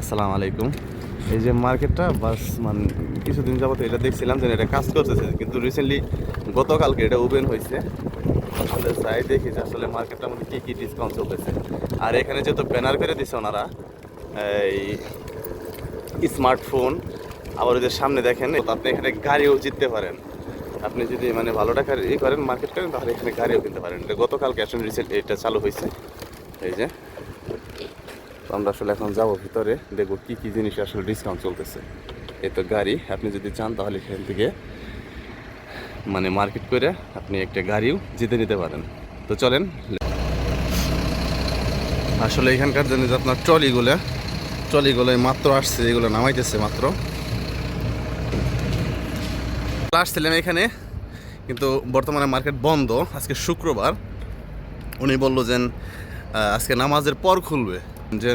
আসসালামু আলাইকুম। এই যে মার্কেটটা, বাস মানে কিছুদিন যাবত এটা দেখছিলাম যে এটা কাজ করতেছে, কিন্তু রিসেন্টলি গতকালকে এটা ওপেন হয়েছে। আসলে যাই দেখি যে আসলে মার্কেটটার মধ্যে কী কী ডিসকাউন্ট চলতেছে। আর এখানে যেহেতু ব্যানার করে দিচ্ছে ওনারা, এই স্মার্টফোন আবার ওদের সামনে দেখেন আপনি এখানে গাড়িও জিততে পারেন। আপনি যদি মানে ভালো টাকার ই করেন মার্কেট করেন, তাহলে এখানে গাড়িও কিনতে পারেন। এটা গতকাল ক্যাশ অন রিসেন্ট এটা চালু হয়েছে। এই যে তো আমরা আসলে এখন যাব ভিতরে, দেখব কী কী জিনিস আসলে ডিসকাউন্ট চলতেছে। এই তো গাড়ি, আপনি যদি চান তাহলে এখান থেকে মানে মার্কেট করে আপনি একটা গাড়িও জিতে নিতে পারেন। তো চলেন, আসলে এখানকার জন্য যে আপনার ট্রলিগুলো ট্রলিগুলো মাত্র আসছে, এগুলো নামাইতেছে মাত্র। আসছিলাম এখানে, কিন্তু বর্তমানে মার্কেট বন্ধ, আজকে শুক্রবার। উনি বলল যে আজকে নামাজের পর খুলবে। যে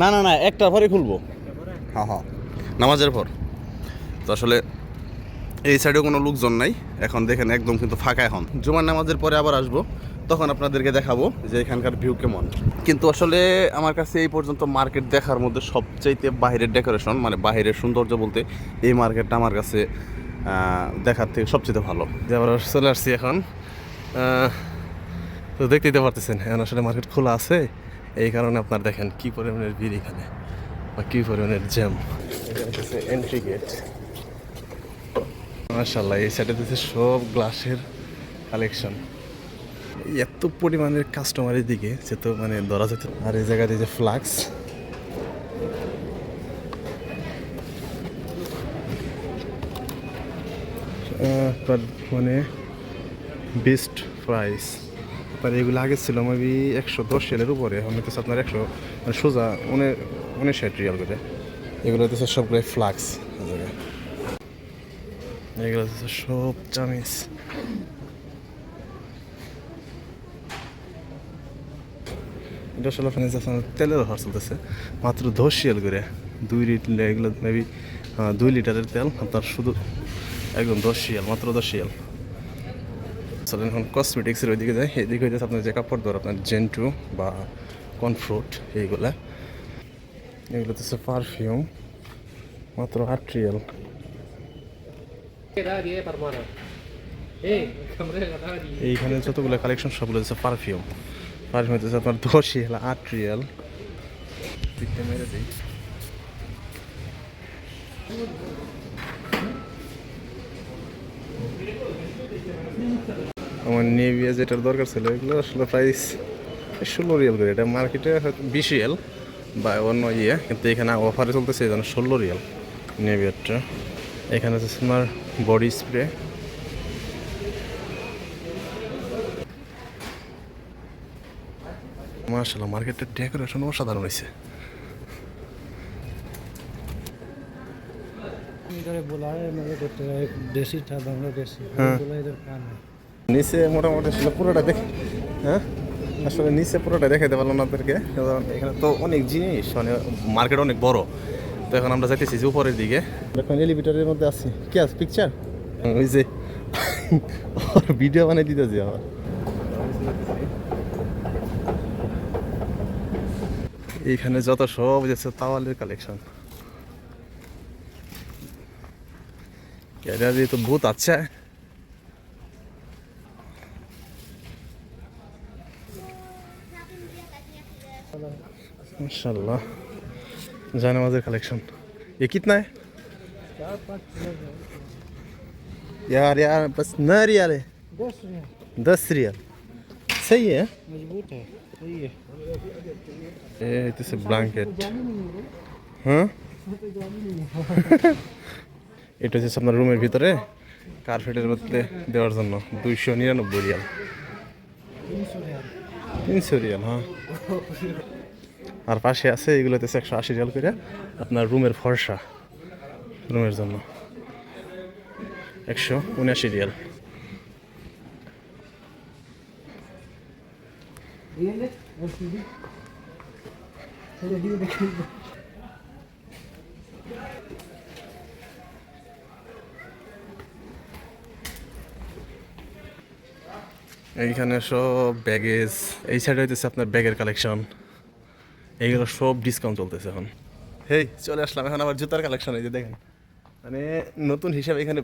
না না না একটা পরে খুলবো। হ্যাঁ হ্যাঁ। নামাজের পর। তো আসলে এই সাইডে কোনো লোকজন নাই। এখন দেখেন একদম কিন্তু ফাঁকা এখন। জুমার নামাজের পরে আবার আসব। তখন আপনাদেরকে দেখাবো যে এখানকার ভিউ কেমন। কিন্তু আসলে আমার কাছে এই পর্যন্ত মার্কেট দেখার মধ্যে সবচাইতে বাইরের ডেকোরেশন মানে বাইরের সৌন্দর্য বলতে এই মার্কেটটা আমার কাছে দেখার থেকে সবচেয়ে ভালো। যে আবার চলে আসছি এখন। তো দেখতেই তো পারতেছেন, এখন আসলে মার্কেট খোলা আছে, এই কারণে আপনার দেখেন কি পরিমাণের ভিড় এখানে বা কি পরিমাণের জ্যাম এন্ট্রি গেট মার্শাল্লাহ এই সাইডে দিচ্ছে সব গ্লাসের কালেকশন এত পরিমাণের কাস্টমারের দিকে, সে তো মানে ধরা যেত আর এই জায়গায় যে ফ্লাক্স মানে বেস্ট প্রাইস আপনার এগুলো আগে ছিল মেবি একশো দশ সেলের উপরে, এখন হইতেছে আপনার একশো মানে সোজা উনে উনষাট রিয়াল করে। এগুলো হচ্ছে সবগুলো ফ্লাক্স এগুলো হচ্ছে সব চামিচ। এটা আসলে যে আপনার তেলের অফার চলতেছে, মাত্র দশ শিয়াল করে। দুই লিটার এগুলো মেবি দুই লিটারের তেল, আপনার শুধু একদম দশ শিয়াল মাত্র দশ শিয়াল চলেন এখন কসমেটিক্সের ওইদিকে যায় এদিকে হইতেছে আপনার যে কাপড় ধর আপনার জেন্টু বা কনফ্রুট এইগুলা এগুলো হচ্ছে পারফিউম মাত্র আট রিয়াল Dadi Parmana. Kamera dadi. এইখানে যতগুলো কালেকশন সবগুলো হচ্ছে পারফিউম পারফিউম হচ্ছে আপনার দশ রিয়াল, আট রিয়াল মেরে দিই আমার নেভিয়া যেটার দরকার ছিল এগুলো আসলে প্রাইস ষোলো রিয়াল করে এটা মার্কেটে হয়তো বিশ রিয়াল বা অন্য ইয়ে কিন্তু এখানে অফারে চলতেছে এই জন্য ষোলো রিয়াল নেভিয়ারটা এখানে হচ্ছে তোমার বডি স্প্রে মার্শাল্লাহ মার্কেটের ডেকোরেশন অসাধারণ হয়েছে इधर बोला है मेरे को तो एक देसी था बांग्लादेशी हाँ। बोला इधर काम है নিচে মোটামুটি আসলে পুরোটা দেখে হ্যাঁ আসলে নিচে পুরোটা দেখাইতে পারলাম না আপনাদেরকে কারণ এখানে তো অনেক জিনিস মানে মার্কেট অনেক বড় তো এখন আমরা যাইতেছি যে উপরের দিকে এখন এলিভেটরের মধ্যে আছি কি আছে পিকচার ওই যে ভিডিও বানাই দিতেছি আমার এইখানে যত সব যাচ্ছে তাওয়ালের কালেকশন क्या ये तो बहुत अच्छा है माशाल्लाह जानवाजर कलेक्शन ये कितना है चार पाँच किलो है। यार यार बस न रियाल है दस है दस रियाल सही है मजबूत है सही है ये तो से ब्लैंकेट হ্যাঁ এটা হচ্ছে আপনার রুমের ভিতরে কার্পেটের মধ্যে দেওয়ার জন্য দুইশো নিরানব্বই রিয়াল तीन सौ रियाल তিনশো রিয়াল হ্যাঁ। আর পাশে আছে এগুলোতে একশো আশি রিয়াল করে আপনার রুমের ফর্সা, রুমের জন্য। একশো উনআশি রিয়াল। এইখানে সব ব্যাগেজ এই সাইডে হইতেছে আপনার ব্যাগের কালেকশন এইগুলো সব ডিসকাউন্ট চলতেছে এখন। হেই, চলে আসলাম। এখন আমার জুতার কালেকশন এই যে দেখেন। মানে নতুন হিসাবে এখানে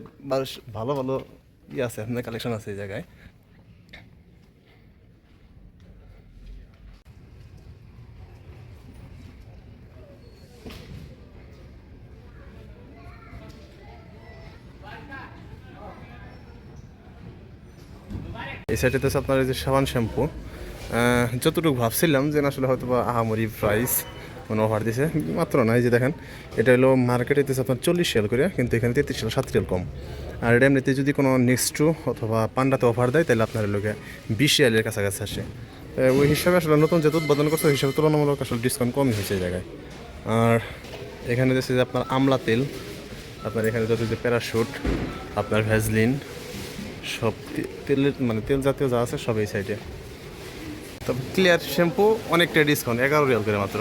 ভালো ভালো ইয়ে আছে, আপনার কালেকশন আছে এই জায়গায়। এই সাইডেতে আছে আপনার এই যে সাবান শ্যাম্পু। যতটুকু ভাবছিলাম যে আসলে হয়তো বা আহামরি প্রাইস মানে অফার দিছে। মাত্র না, এই যে দেখেন, এটা হলো মার্কেটে দিতেছে আপনার চল্লিশ রিয়াল করে কিন্তু এখানে তেত্রিশ রিয়াল সাত রিয়াল কম। আর এটা এমনিতে যদি কোনো নেক্সট অথবা পান্ডাতে অফার দেয়, তাহলে আপনার লোকে বিশ রিয়ালের কাছাকাছি আসে। ওই হিসাবে আসলে নতুন যেহেতু উৎপাদন করছে, ওই হিসাবে তুলনামূলক আসলে ডিসকাউন্ট কমই হয়েছে এই জায়গায়। আর এখানে দেখছি যে আপনার আমলা তেল, আপনার এখানে যত প্যারাশুট আপনার ভ্যাজলিন সব তেলের মানে তেল জাতীয় যা আছে সব এই সাইডে তবে ক্লিয়ার শ্যাম্পু অনেকটা ডিসকাউন্ট এগারো রিয়াল করে মাত্র।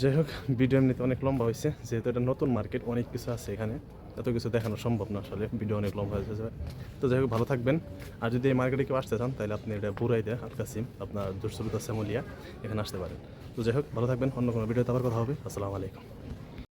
যাই হোক ভিডিও এমনিতে অনেক লম্বা হয়েছে, যেহেতু এটা নতুন মার্কেট অনেক কিছু আছে এখানে। এত কিছু দেখানো সম্ভব না আসলে, ভিডিও অনেক লম্বা হয়ে যাবে। তো যাই হোক, ভালো থাকবেন। আর যদি এই মার্কেটে কেউ আসতে চান, তাহলে আপনি এটা বুড়াই দেয় আলকাসিম আপনার দুরসুলতা শ্যামলিয়া এখানে আসতে পারেন। তো যাই হোক, ভালো থাকবেন, অন্য কোনো ভিডিওতে আবার কথা হবে। আসসালামু আলাইকুম।